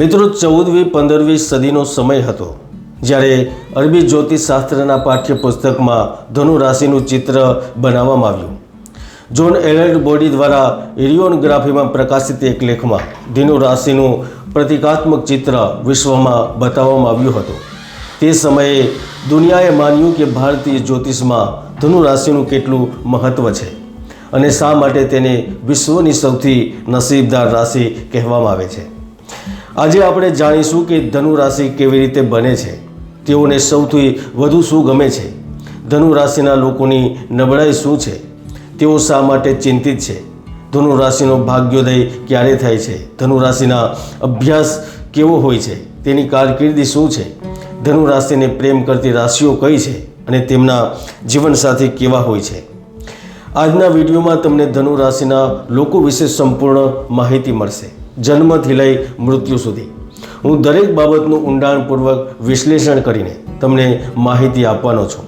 મિત્રો, ચૌદમી પંદરમી સદીનો સમય હતો જ્યારે અરબી જ્યોતિષશાસ્ત્રના પાઠ્યપુસ્તકમાં ધનુ રાશિનું ચિત્ર બનાવવામાં આવ્યું. જોન એલર્ડ બોડી દ્વારા ઇરિયોનગ્રાફીમાં પ્રકાશિત એક લેખમાં ધનુ રાશિનું પ્રતિકાત્મક ચિત્ર વિશ્વમાં બતાવવામાં આવ્યું હતું. તે સમયે દુનિયાએ માન્યું કે ભારતીય જ્યોતિષમાં ધનુ રાશિનું કેટલું મહત્ત્વ છે અને શા માટે તેને વિશ્વની સૌથી નસીબદાર રાશિ કહેવામાં આવે છે. આજે આપણે જાણીશું કે ધનુ રાશિ કેવી રીતે બને છે. તેઓને સૌથી વધુ શું ગમે છે? ધનુ રાશિના લોકોની નબળાઈ શું છે? તેઓ શા માટે ચિંતિત છે? ધનુ રાશિનો ભાગ્યોદય ક્યારે થાય છે? ધનુ રાશિના અભ્યાસ કેવો હોય છે? તેની કારકિર્દી શું છે? ધનુ રાશિને પ્રેમ કરતી રાશિઓ કઈ છે? અને તેમના જીવનસાથી કેવા હોય છે? આજના વિડીયોમાં તમને ધનુ રાશિના લોકો વિશે સંપૂર્ણ માહિતી મળશે. જન્મથી લઈ મૃત્યુ સુધી. હું દરેક બાબતનું ઊંડાણપૂર્વક વિશ્લેષણ કરીને તમને માહિતી આપવાનો છું.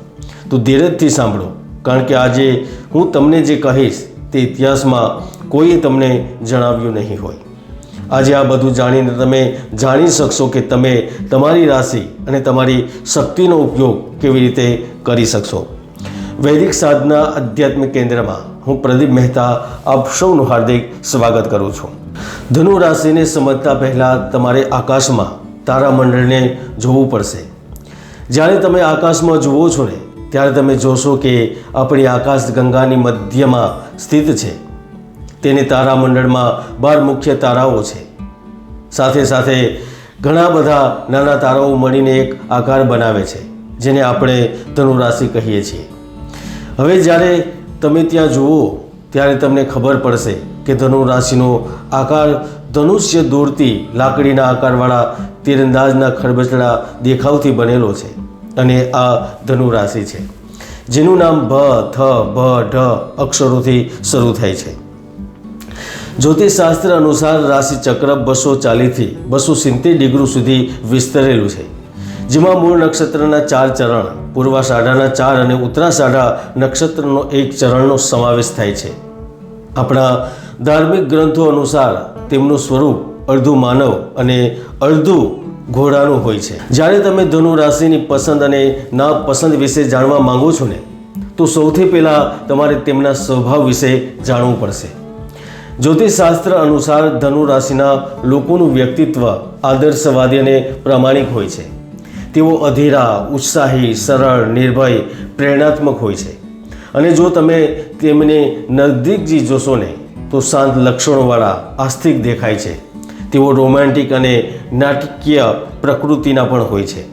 તો ધીરજથી સાંભળો, કારણ કે આજે હું તમને જે કહીશ તે ઇતિહાસમાં કોઈએ તમને જણાવ્યું નહીં હોય. આજે આ બધું જાણીને તમે જાણી શકશો કે તમે તમારી રાશિ અને તમારી શક્તિનો ઉપયોગ કેવી રીતે કરી શકશો. વૈદિક સાધના આધ્યાત્મિક કેન્દ્રમાં હું પ્રદીપ મહેતા આપ સૌનું હાર્દિક સ્વાગત કરું છું. ધનુ રાશિને સમજતા પહેલાં તમારે આકાશમાં તારામંડળને જોવું પડશે. જ્યારે તમે આકાશમાં જુઓ છો ને, ત્યારે તમે જોશો કે આપણી આકાશ ગંગાની મધ્યમાં સ્થિત છે. તેને તારામંડળમાં બાર મુખ્ય તારાઓ છે. સાથે સાથે ઘણા બધા નાના તારાઓ મળીને એક આકાર બનાવે છે, જેને આપણે ધનુ રાશિ કહીએ છીએ. હવે જ્યારે તમે ત્યાં જુઓ, ત્યારે તમને ખબર પડશે કે ધનુ રાશિનો આકાર ધનુષ્ય દૂરથી લાકડીના આકારવાળા તીરંદાજના ખરબચડા દેખાવથી બનેલો છે અને આ ધનુ રાશિ છે, જેનું નામ ભ, થ, ભ, ઢ અક્ષરોથી શરૂ થાય છે. જ્યોતિષશાસ્ત્ર અનુસાર રાશિ ચક્ર બસો ચાલીસથી બસો સિત્તેર ડિગ્રી સુધી વિસ્તરેલું છે. જેમાં મૂળ નક્ષત્રના ચાર ચરણ પૂર્વાષાઢાના ચાર અને ઉત્તરાષાઢા નક્ષત્રનો એક ચરણનો સમાવેશ થાય છે. આપણા ધાર્મિક ગ્રંથો અનુસાર તેમનું સ્વરૂપ અડધું માનવ અને અડધું ઘોડાનું હોય છે. જ્યારે તમે ધનુ રાશિની પસંદ અને ના પસંદ વિશે જાણવા માંગો છો ને, તો સૌથી પહેલાં તમારે તેમના સ્વભાવ વિશે જાણવું પડશે. જ્યોતિષશાસ્ત્ર અનુસાર ધનુ રાશિના લોકોનું વ્યક્તિત્વ આદર્શવાદી અને પ્રામાણિક હોય છે. તેઓ અધીરા, ઉત્સાહી, સરળ, નિર્ભય, પ્રેરણાત્મક હોય છે. અને જો તમે તેમને નજદીકથી જોશો ને, તો શાંત લક્ષણોવાળા, આસ્તિક દેખાય છે. તેઓ રોમેન્ટિક અને નાટકીય પ્રકૃતિના પણ હોય છે.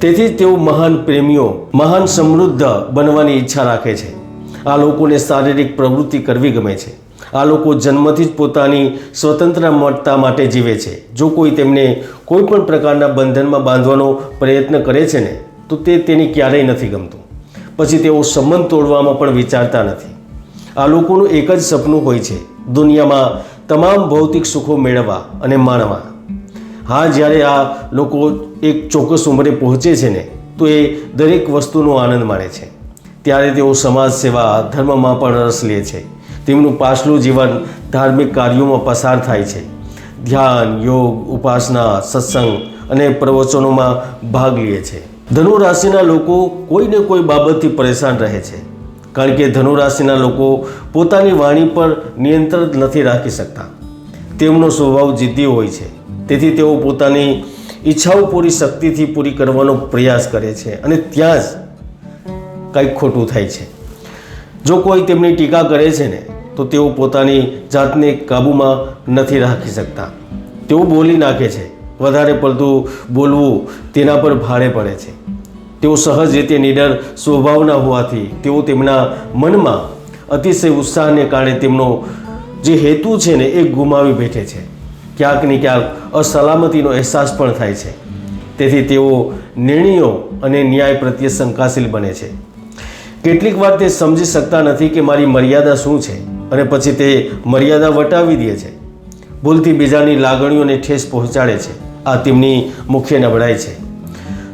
તેથી તેઓ મહાન પ્રેમીઓ, મહાન સમૃદ્ધ બનવાની ઈચ્છા રાખે છે. આ લોકોને શારીરિક પ્રવૃત્તિ કરવી ગમે છે. આ લોકો જન્મથી જ પોતાની સ્વતંત્ર મતતા માટે જીવે છે. જો કોઈ તેમને કોઈ પણ પ્રકારના બંધનમાં બાંધવાનો પ્રયત્ન કરે છે ને, તો તે તેની ક્યારેય નથી ગમતું. પછી તેઓ સંબંધ તોડવામાં પણ વિચારતા નથી. આ લોકોનું એક જ સપનું હોય છે, દુનિયામાં તમામ ભૌતિક સુખો મેળવવા અને માણવા. હા, જ્યારે આ લોકો એક ચોક્કસ ઉંમરે પહોંચે છે ને, તો એ દરેક વસ્તુનો આનંદ માણે છે. ત્યારે તેઓ સમાજ સેવા ધર્મમાં પણ રસ લે છે. તેમનું પાછલું જીવન ધાર્મિક કાર્યોમાં પસાર થાય છે. ધ્યાન, યોગ, ઉપાસના, સત્સંગ અને પ્રવચનોમાં ભાગ લે છે. ધનુ રાશિના લોકો કોઈને કોઈ બાબતથી પરેશાન રહે છે. કારણ કે ધનુ રાશિના લોકો પોતાની વાણી પર નિયંત્રણ નથી રાખી શકતા. તેમનો સ્વભાવ જિદ્દી હોય છે. તેથી તેઓ પોતાની ઈચ્છાઓ પૂરી શક્તિથી પૂરી કરવાનો પ્રયાસ કરે છે અને ત્યાં જ કંઈક ખોટું થાય છે. જો કોઈ તેમની ટીકા કરે છે ને તો તેઓ પોતાની જાતને કાબૂમાં નથી રાખી શકતા. તેઓ બોલી નાખે છે. વધારે પડતું બોલવું તેના પર ભારે પડે છે. તેઓ સહજ રીતે નિડર સ્વભાવના હોવાથી તેઓ તેમના મનમાં અતિશય ઉત્સાહને કારણે તેમનો જે હેતુ છે ને એ ગુમાવી બેઠે છે. ક્યાંક ને ક્યાંક અસલામતીનો અહેસાસ પણ થાય છે. તેથી તેઓ નિર્ણયો અને ન્યાય પ્રત્યે શંકાશીલ બને છે. કેટલીક વાર તે સમજી શકતા નથી કે મારી મર્યાદા શું છે. અને પછી તે મર્યાદા વટાવી દે છે. ભૂલથી બીજાની લાગણીઓને ઠેસ પહોંચાડે છે. આ તેમની મુખ્ય નબળાઈ છે.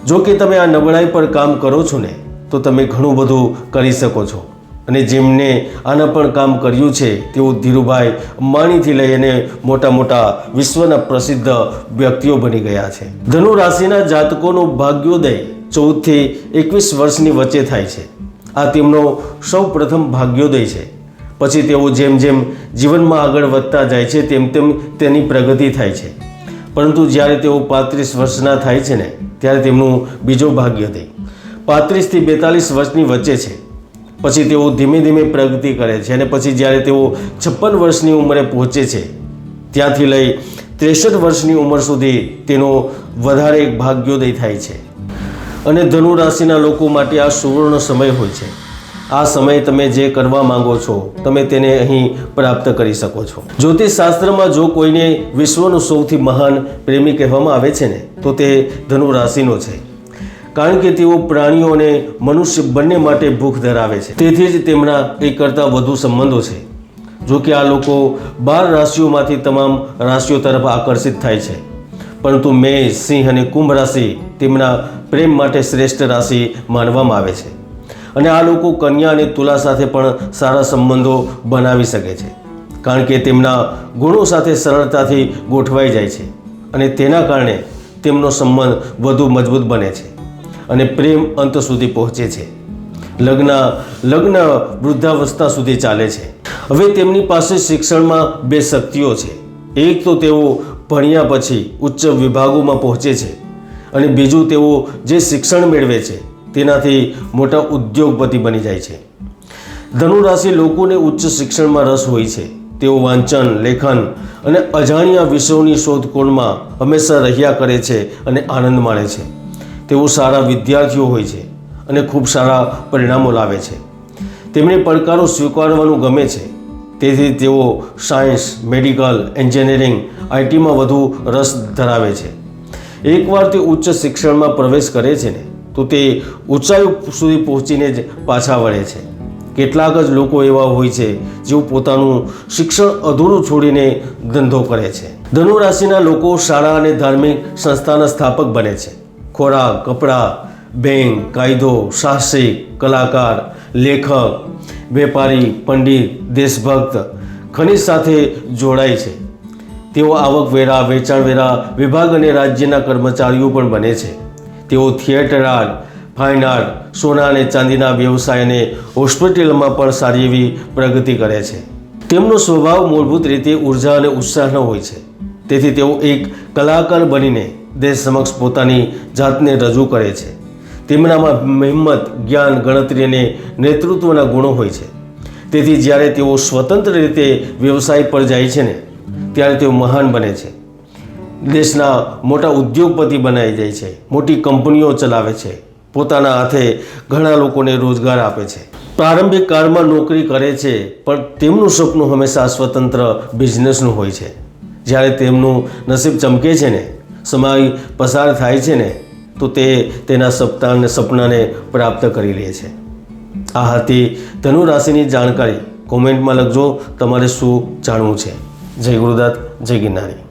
જો કે તમે આ નબળાઈ પર કામ કરો છો ને, તો તમે ઘણું બધું કરી શકો છો. અને જેમને આના પણ કામ કર્યું છે, તેઓ ધીરુભાઈ અંબાણીથી લઈ અને મોટા મોટા વિશ્વના પ્રસિદ્ધ વ્યક્તિઓ બની ગયા છે. ધનુ રાશિના જાતકોનું ભાગ્યોદય ચૌદથી એકવીસ વર્ષની વચ્ચે થાય છે. આ તેમનો સૌ પ્રથમ ભાગ્યોદય છે. પછી તેઓ જેમ જેમ જીવનમાં આગળ વધતા જાય છે, તેમ તેમ તેની પ્રગતિ થાય છે. પરંતુ જ્યારે તેઓ પાંત્રીસ વર્ષના થાય છે ને, ત્યારે તેમનું બીજો ભાગ્યોદય પાંત્રીસથી બેતાલીસ વર્ષની વચ્ચે છે. પછી તેઓ ધીમે ધીમે પ્રગતિ કરે છે અને પછી જ્યારે તેઓ છપ્પન વર્ષની ઉંમરે પહોંચે છે, ત્યાંથી લઈ ત્રેસઠ વર્ષની ઉંમર સુધી તેનો વધારે ભાગ્યોદય થાય છે. અને ધનુ રાશિના લોકો માટે આ સુવર્ણ સમય હોય છે. આ સમય તમે જે કરવા માંગો છો, તમે તેને અહીં પ્રાપ્ત કરી શકો છો. જ્યોતિષ શાસ્ત્રમાં જો કોઈને વિશ્વનો સૌથી મહાન પ્રેમી કહેવામાં આવે છે ને, તો તે ધનુ રાશિનો છે. કારણ કે તેઓ પ્રાણીઓ અને મનુષ્ય બંને માટે ભૂખ ધરાવે છે. તેથી જ તેમના એક કરતાં વધુ સંબંધો છે. જો કે આ લોકો બાર રાશિઓમાંથી તમામ રાશિઓ તરફ આકર્ષિત થાય છે. પરંતુ મેષ, સિંહ અને કુંભ રાશિ તેમના પ્રેમ માટે શ્રેષ્ઠ રાશિ માનવામાં આવે છે. અને આ લોકો કન્યા અને તુલા સાથે પણ સારા સંબંધો બનાવી શકે છે. કારણ કે તેમના ગુણો સાથે સરળતાથી ગોઠવાઈ જાય છે અને તેના કારણે તેમનો સંબંધ વધુ મજબૂત બને છે અને પ્રેમ અંત સુધી પહોંચે છે. લગ્ન લગ્ન વૃદ્ધાવસ્થા સુધી ચાલે છે. હવે તેમની પાસે શિક્ષણમાં બે શક્તિઓ છે. એક તો તેઓ ભણ્યા પછી ઉચ્ચ વિભાગોમાં પહોંચે છે અને બીજું તેઓ જે શિક્ષણ મેળવે છે તેનાથી મોટા ઉદ્યોગપતિ બની જાય છે. ધનુરાશિ લોકોને ઉચ્ચ શિક્ષણમાં રસ હોય છે. તેઓ વાંચન, લેખન અને અજાણ્યા વિષયોની શોધખોળમાં હંમેશા રહ્યા કરે છે અને આનંદ માણે છે. તેઓ સારા વિદ્યાર્થીઓ હોય છે અને ખૂબ સારા પરિણામો લાવે છે. તેમને પડકારો સ્વીકારવાનું ગમે છે. તેથી તેઓ સાયન્સ, મેડિકલ, એન્જિનિયરિંગ, આઈટીમાં વધુ રસ ધરાવે છે. એકવાર તે ઉચ્ચ શિક્ષણમાં પ્રવેશ કરે છે ને તો તે ઊંચાઈ સુધી પહોંચીને જ પાછા વળે છે. કેટલાક જ લોકો એવા હોય છે, જેઓ પોતાનું શિક્ષણ અધૂરું છોડીને ધંધો કરે છે. ધનુ રાશિના લોકો શાળા અને ધાર્મિક સંસ્થાના સ્થાપક બને છે. ખોરાક, કપડાં, બેંક, કાયદો, સાહસિક, કલાકાર, લેખક, વેપારી, પંડિત, દેશભક્ત, ખનિજ સાથે જોડાય છે. તેઓ આવકવેરા, વેચાણવેરા વિભાગ અને રાજ્યના કર્મચારીઓ પણ બને છે. તેઓ થિયેટર આર્ટ ફાઇન આર્ટ, સોના અને ચાંદીના વ્યવસાય અને હોસ્પિટલમાં પણ સારી એવી પ્રગતિ કરે છે. તેમનો સ્વભાવ મૂળભૂત રીતે ઊર્જા અને ઉત્સાહનો હોય છે. તેથી તેઓ એક કલાકાર બનીને દેશ સમક્ષ પોતાની જાતને રજૂ કરે છે. તેમનામાં હિંમત જ્ઞાન, ગણતરી અને નેતૃત્વના ગુણો હોય છે. તેથી જ્યારે તેઓ સ્વતંત્ર રીતે વ્યવસાય પર જાય છે ને, ત્યારે તેઓ મહાન બને છે. દેશના મોટા ઉદ્યોગપતિ બનાવી જાય છે, મોટી કંપનીઓ ચલાવે છે, પોતાના હાથે ઘણા લોકોને રોજગાર આપે છે. પ્રારંભિક કાળમાં નોકરી કરે છે, પણ તેમનું સપનું હંમેશા સ્વતંત્ર બિઝનેસનું હોય છે. જ્યારે તેમનું નસીબ ચમકે છે ને, સમય પસાર થાય છે ને, તો તે તેના સપ્તાહને સપનાને પ્રાપ્ત કરી લે છે. આ હતી ધનુ રાશિની જાણકારી. કોમેન્ટમાં લખજો તમારે શું જાણવું છે. જય ગુરુદાત જય ગિરનારી.